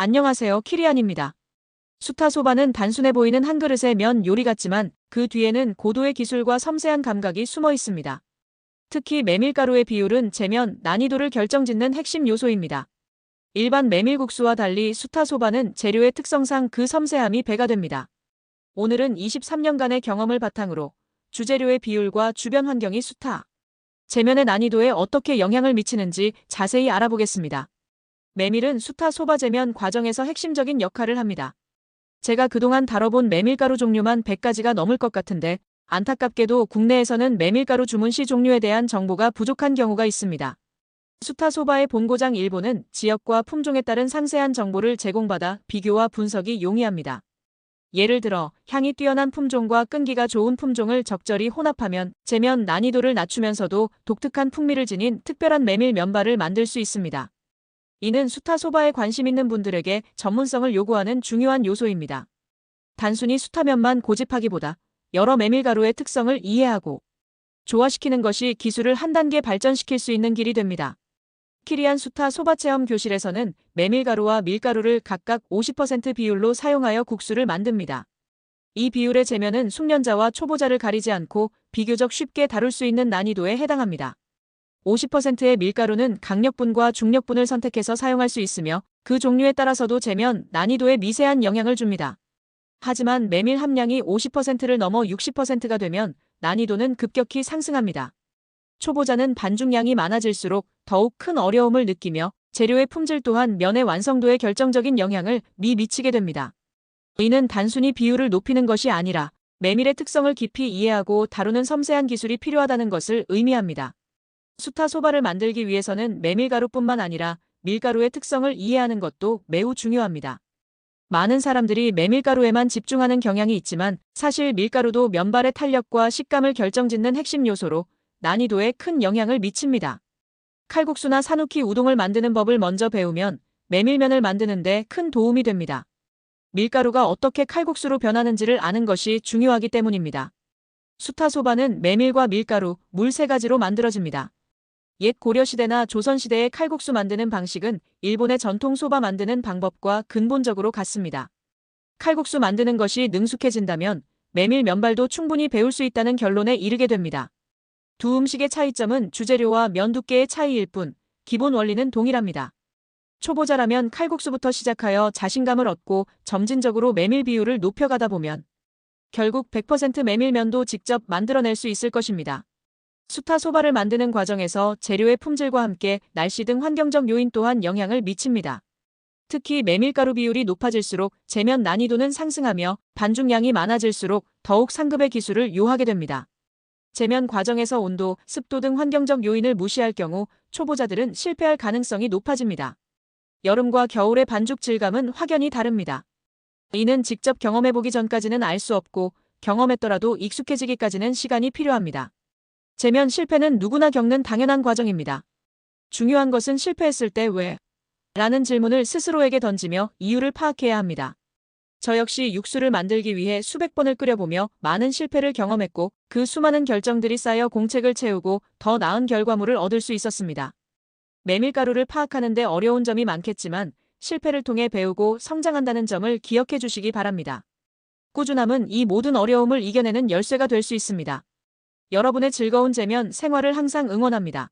안녕하세요. 키리안입니다. 수타소바는 단순해 보이는 한 그릇의 면 요리 같지만 그 뒤에는 고도의 기술과 섬세한 감각이 숨어 있습니다. 특히 메밀가루의 비율은 재면 난이도를 결정짓는 핵심 요소입니다. 일반 메밀국수와 달리 수타소바는 재료의 특성상 그 섬세함이 배가 됩니다. 오늘은 23년간의 경험을 바탕으로 주재료의 비율과 주변 환경이 수타, 재면의 난이도에 어떻게 영향을 미치는지 자세히 알아보겠습니다. 메밀은 수타 소바 재면 과정에서 핵심적인 역할을 합니다. 제가 그동안 다뤄본 메밀가루 종류만 100가지가 넘을 것 같은데 안타깝게도 국내에서는 메밀가루 주문 시 종류에 대한 정보가 부족한 경우가 있습니다. 수타 소바의 본고장 일본은 지역과 품종에 따른 상세한 정보를 제공받아 비교와 분석이 용이합니다. 예를 들어 향이 뛰어난 품종과 끈기가 좋은 품종을 적절히 혼합하면 재면 난이도를 낮추면서도 독특한 풍미를 지닌 특별한 메밀 면발을 만들 수 있습니다. 이는 수타 소바에 관심 있는 분들에게 전문성을 요구하는 중요한 요소입니다. 단순히 수타면만 고집하기보다 여러 메밀가루의 특성을 이해하고 조화시키는 것이 기술을 한 단계 발전시킬 수 있는 길이 됩니다. 키리안 수타 소바 체험 교실에서는 메밀가루와 밀가루를 각각 50% 비율로 사용하여 국수를 만듭니다. 이 비율의 재면은 숙련자와 초보자를 가리지 않고 비교적 쉽게 다룰 수 있는 난이도에 해당합니다. 50%의 밀가루는 강력분과 중력분을 선택해서 사용할 수 있으며 그 종류에 따라서도 재면 난이도에 미세한 영향을 줍니다. 하지만 메밀 함량이 50%를 넘어 60%가 되면 난이도는 급격히 상승합니다. 초보자는 반죽량이 많아질수록 더욱 큰 어려움을 느끼며 재료의 품질 또한 면의 완성도에 결정적인 영향을 미 미치게 됩니다. 이는 단순히 비율을 높이는 것이 아니라 메밀의 특성을 깊이 이해하고 다루는 섬세한 기술이 필요하다는 것을 의미합니다. 수타 소바를 만들기 위해서는 메밀가루뿐만 아니라 밀가루의 특성을 이해하는 것도 매우 중요합니다. 많은 사람들이 메밀가루에만 집중하는 경향이 있지만 사실 밀가루도 면발의 탄력과 식감을 결정짓는 핵심 요소로 난이도에 큰 영향을 미칩니다. 칼국수나 사누키 우동을 만드는 법을 먼저 배우면 메밀면을 만드는데 큰 도움이 됩니다. 밀가루가 어떻게 칼국수로 변하는지를 아는 것이 중요하기 때문입니다. 수타소바는 메밀과 밀가루, 물 세 가지로 만들어집니다. 옛 고려시대나 조선시대의 칼국수 만드는 방식은 일본의 전통 소바 만드는 방법과 근본적으로 같습니다. 칼국수 만드는 것이 능숙해진다면 메밀 면발도 충분히 배울 수 있다는 결론에 이르게 됩니다. 두 음식의 차이점은 주재료와 면 두께의 차이일 뿐 기본 원리는 동일합니다. 초보자라면 칼국수부터 시작하여 자신감을 얻고 점진적으로 메밀 비율을 높여가다 보면 결국 100% 메밀면도 직접 만들어낼 수 있을 것입니다. 수타 소바를 만드는 과정에서 재료의 품질과 함께 날씨 등 환경적 요인 또한 영향을 미칩니다. 특히 메밀가루 비율이 높아질수록 재면 난이도는 상승하며 반죽량이 많아질수록 더욱 상급의 기술을 요하게 됩니다. 재면 과정에서 온도, 습도 등 환경적 요인을 무시할 경우 초보자들은 실패할 가능성이 높아집니다. 여름과 겨울의 반죽 질감은 확연히 다릅니다. 이는 직접 경험해보기 전까지는 알 수 없고 경험했더라도 익숙해지기까지는 시간이 필요합니다. 재면 실패는 누구나 겪는 당연한 과정입니다. 중요한 것은 실패했을 때 왜? 라는 질문을 스스로에게 던지며 이유를 파악해야 합니다. 저 역시 육수를 만들기 위해 수백 번을 끓여보며 많은 실패를 경험했고 그 수많은 결정들이 쌓여 공책을 채우고 더 나은 결과물을 얻을 수 있었습니다. 메밀가루를 파악하는데 어려운 점이 많겠지만 실패를 통해 배우고 성장한다는 점을 기억해 주시기 바랍니다. 꾸준함은 이 모든 어려움을 이겨내는 열쇠가 될 수 있습니다. 여러분의 즐거운 재면 생활을 항상 응원합니다.